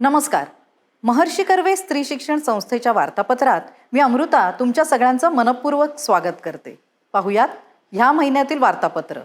नमस्कार. महर्षी कर्वे स्त्री शिक्षण संस्थेच्या वार्तापत्रात मी अमृता तुमच्या सगळ्यांचं मनपूर्वक स्वागत करते. पाहुयात ह्या महिन्यातील वार्तापत्र.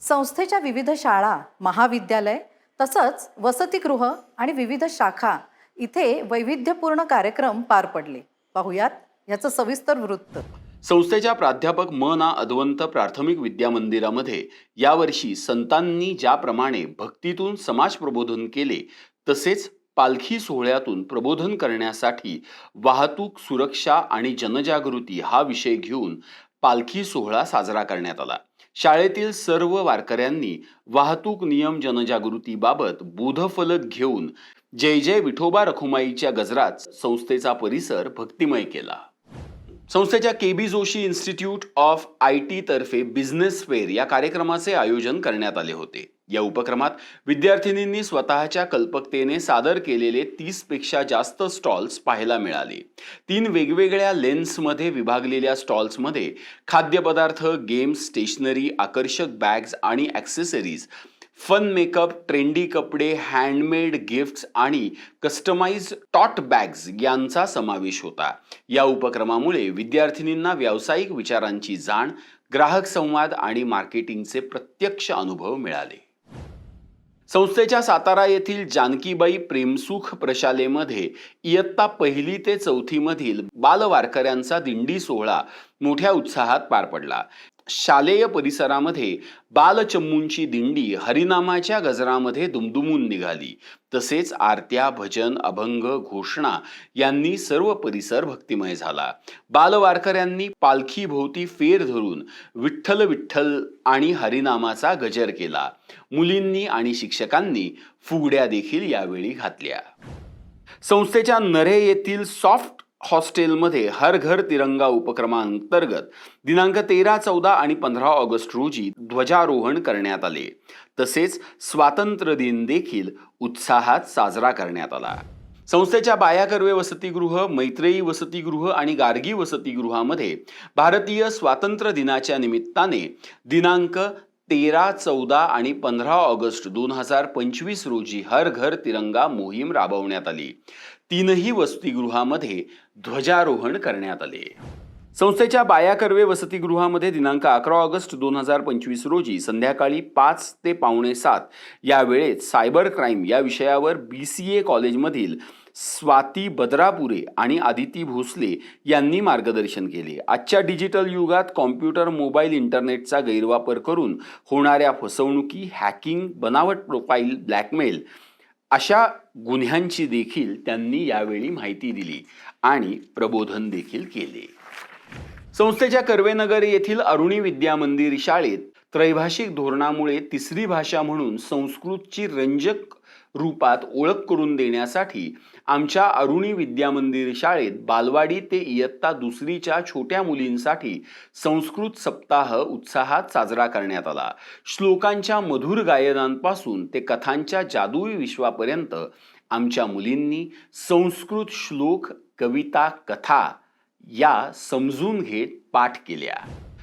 संस्थेच्या विविध शाळा महाविद्यालय तसंच वसतिगृह आणि विविध शाखा इथे वैविध्यपूर्ण कार्यक्रम पार पडले. पाहुयात याचं सविस्तर वृत्त. संस्थेच्या प्राध्यापक म ना अद्वंत प्राथमिक विद्या मंदिरामध्ये यावर्षी संतांनी ज्याप्रमाणे भक्तीतून समाज प्रबोधन केले तसेच पालखी सोहळ्यातून प्रबोधन करण्यासाठी वाहतूक सुरक्षा आणि जनजागृती हा विषय घेऊन पालखी सोहळा साजरा करण्यात आला. शाळेतील सर्व वारकऱ्यांनी वाहतूक नियम जनजागृतीबाबत बोधफलक घेऊन जय जय विठोबा रखुमाईच्या गजरात संस्थेचा परिसर भक्तिमय केला. संस्थेच्या K B Joshi institute of I T तर्फे बिझनेस फेअर या कार्यक्रमाचे आयोजन करण्यात आले होते. या उपक्रमात विद्यार्थिनींनी स्वतःच्या कल्पकतेने सादर केलेले तीसपेक्षा जास्त स्टॉल्स पाहायला मिळाले. तीन वेगवेगळ्या लेन्समध्ये विभागलेल्या स्टॉल्समध्ये खाद्यपदार्थ गेम्स स्टेशनरी आकर्षक बॅग्स आणि ॲक्सेसरीज फन मेकअप ट्रेंडी कपडे हँडमेड गिफ्ट्स आणि कस्टमाइज टॉट बॅग्स यांचा समावेश होता. या उपक्रमामुळे विद्यार्थिनींना व्यावसायिक विचारांची जाण ग्राहक संवाद आणि मार्केटिंगचे प्रत्यक्ष अनुभव मिळाले. संस्थेच्या सातारा येथील जानकीबाई प्रेमसुख प्रशालेमध्ये इयत्ता पहिली ते चौथीमधील बालवारकऱ्यांचा दिंडी सोहळा मोठ्या उत्साहात पार पडला. शालेय परिसरामध्ये बालचम्मूंची दिंडी हरिनामाच्या गजरामध्ये दुमदुमून निघाली. तसेच आरत्या भजन अभंग घोषणा यांनी सर्व परिसर भक्तिमय झाला. बालवारकऱ्यांनी पालखी भोवती फेर धरून विठ्ठल विठ्ठल आणि हरिनामाचा गजर केला. मुलींनी आणि शिक्षकांनी फुगड्या देखील यावेळी घातल्या. संस्थेच्या नरे येथील सॉफ्ट हॉस्टेलमध्ये हर घर तिरंगा उपक्रमांतर्गत दिनांक तेरा चौदा आणि पंधरा ऑगस्ट रोजी ध्वजारोहण करण्यात आले. तसेच स्वातंत्र्य दिन देखील उत्साहात साजरा करण्यात आला. संस्थेच्या बाया कर्वे वसतिगृह मैत्रेयी वसतिगृह आणि गार्गी वसतिगृहामध्ये भारतीय स्वातंत्र्य दिनाच्या निमित्ताने दिनांक तेरा चौदा आणि पंधरा ऑगस्ट दोन हजार पंचवीस रोजी हर घर तिरंगा मोहीम राबवण्यात आली. तीनही वसतिगृहामध्ये ध्वजारोहण करण्यात आले. संस्थेच्या बाया कर्वे वसतिगृहामध्ये दिनांक अकरा ऑगस्ट दोन हजार पंचवीस रोजी संध्याकाळी पाच ते पावणे सात या वेळेत सायबर क्राईम या विषयावर बी सी ए कॉलेजमधील स्वाती बद्रापुरे आणि आदिती भोसले यांनी मार्गदर्शन केले. आजच्या डिजिटल युगात कॉम्प्युटर मोबाईल इंटरनेटचा गैरवापर करून होणाऱ्या फसवणुकी हॅकिंग बनावट प्रोफाईल ब्लॅकमेल अशा गुन्ह्यांची देखील त्यांनी यावेळी माहिती दिली आणि प्रबोधन देखील केले. संस्थेच्या कर्वेनगर येथील अरुणी विद्या मंदिर शाळेत त्रैभाषिक धोरणामुळे तिसरी भाषा म्हणून संस्कृतची रंजक रूपात ओळख करून देण्यासाठी आमच्या अरुणी विद्या मंदिर शाळेत बालवाडी ते इयत्ता दुसरीच्या छोट्या मुलींसाठी संस्कृत सप्ताह उत्साहात साजरा करण्यात आला. श्लोकांच्या मधुर गायनांपासून ते कथांच्या जादुई विश्वापर्यंत आमच्या मुलींनी संस्कृत श्लोक कविता कथा या समजून घेत पाठ केल्या.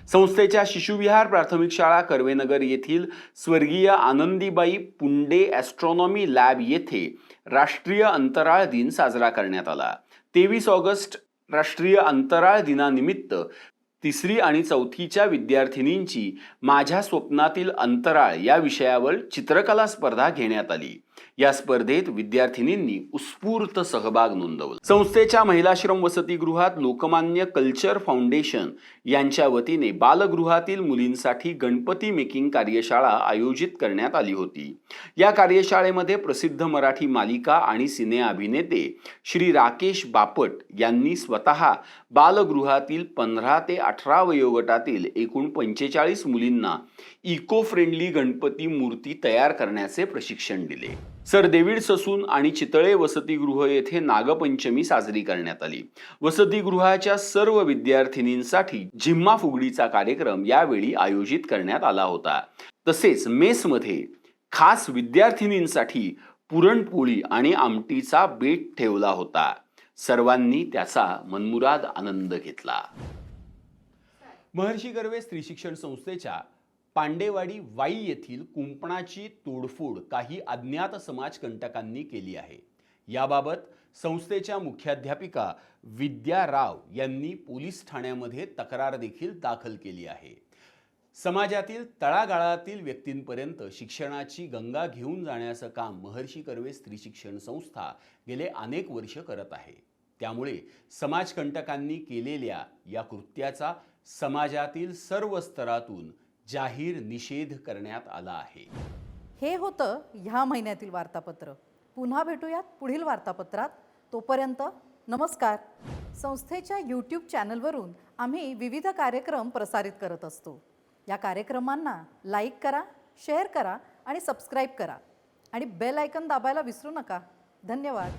संस्थेच्या शिशुविहार प्राथमिक शाळा कर्वेनगर येथील स्वर्गीय आनंदीबाई पुंडे ॲस्ट्रॉनॉमी लॅब येथे राष्ट्रीय अंतराळ दिन साजरा करण्यात आला. तेवीस ऑगस्ट राष्ट्रीय अंतराळ दिनानिमित्त तिसरी आणि चौथीच्या विद्यार्थिनींची माझ्या स्वप्नातील अंतराळ या विषयावर चित्रकला स्पर्धा घेण्यात आली. या स्पर्धेत विद्यार्थिनींनी उत्स्फूर्त सहभाग नोंदवला. संस्थेच्या महिलाश्रम वसतिगृहात लोकमान्य कल्चर फाउंडेशन यांच्या वतीने बालगृहातील मुलींसाठी गणपती मेकिंग कार्यशाळा आयोजित करण्यात आली होती. या कार्यशाळेमध्ये प्रसिद्ध मराठी मालिका आणि सिने अभिनेते श्री राकेश बापट यांनी स्वतः बालगृहातील पंधरा ते अठरा वयोगटातील एकूण पंचेचाळीस मुलींना इको फ्रेंडली गणपती मूर्ती तयार करण्याचे प्रशिक्षण दिले. सर देवीड ससून आणि चितळे वसतिगृह येथे नागपंचमी साजरी करण्यात आली. वसतिगृहाच्या सर्व विद्यार्थिनींसाठी झिम्मा फुगडीचा कार्यक्रम यावेळी आयोजित करण्यात आला होता. तसेच मेसमध्ये खास विद्यार्थिनींसाठी पुरणपोळी आणि आमटीचा बेट ठेवला होता. सर्वांनी त्याचा मनमुराद आनंद घेतला. महर्षी कर्वे स्त्री शिक्षण संस्थेच्या पांडेवाडी वाई येथील कुंपणाची तोडफोड काही अज्ञात समाजकंटकांनी केली आहे. याबाबत संस्थेच्या मुख्याध्यापिका विद्या राव यांनी पोलीस ठाण्यामध्ये तक्रार देखील दाखल केली आहे. समाजातील तळागाळातील व्यक्तींपर्यंत शिक्षणाची गंगा घेऊन जाण्याचं काम महर्षी कर्वे स्त्री शिक्षण संस्था गेले अनेक वर्ष करत आहे. त्यामुळे समाजकंटकांनी केलेल्या या कृत्याचा समाजातील सर्व स्तरातून जाहीर निषेध करण्यात आला आहे. हे होतं ह्या महिन्यातील वार्तापत्र. पुन्हा भेटूयात पुढील वार्तापत्रात. तोपर्यंत नमस्कार. संस्थेच्या यूट्यूब चॅनलवरून आम्ही विविध कार्यक्रम प्रसारित करत असतो. या कार्यक्रमांना लाईक करा शेअर करा आणि सबस्क्राईब करा. आणि बेल आयकन दाबायला विसरू नका. धन्यवाद.